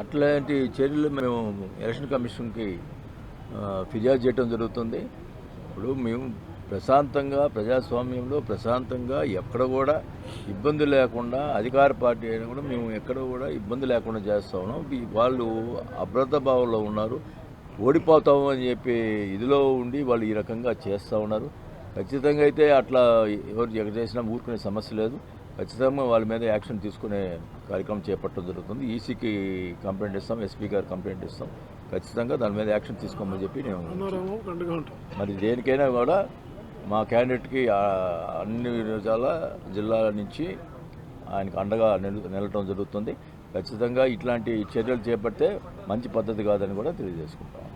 అట్లాంటి చర్యలు మేము ఎలక్షన్ కమిషన్కి ఫిర్యాదు చేయడం జరుగుతుంది. ఇప్పుడు మేము ప్రశాంతంగా ప్రజాస్వామ్యంలో ప్రశాంతంగా ఎక్కడ కూడా ఇబ్బంది లేకుండా అధికార పార్టీ అయినా కూడా మేము ఎక్కడ కూడా ఇబ్బంది లేకుండా చేస్తా ఉన్నాం. వాళ్ళు అభ్రత భావంలో ఉన్నారు. ఓడిపోతాము అని చెప్పి ఇదిలో ఉండి వాళ్ళు ఈ రకంగా చేస్తూ ఉన్నారు. ఖచ్చితంగా అయితే అట్లా ఎవరు ఎక్కడ చేసినా ఊరుకునే సమస్య లేదు. ఖచ్చితంగా వాళ్ళ మీద యాక్షన్ తీసుకునే కార్యక్రమం చేపట్టడం జరుగుతుంది. ఈసీకి కంప్లైంట్ ఇస్తాం ఎస్పీ గారు కంప్లైంట్ ఇస్తాం. ఖచ్చితంగా దాని మీద యాక్షన్ తీసుకోమని చెప్పి నేను మరి దేనికైనా కూడా మా క్యాండిడేట్కి అన్ని విధాల జిల్లాల నుంచి ఆయనకు అండగా నిల నిలటం జరుగుతుంది. ఖచ్చితంగా ఇట్లాంటి చర్యలు చేపడితే మంచి పద్ధతి కాదని కూడా తెలియజేసుకుంటాం.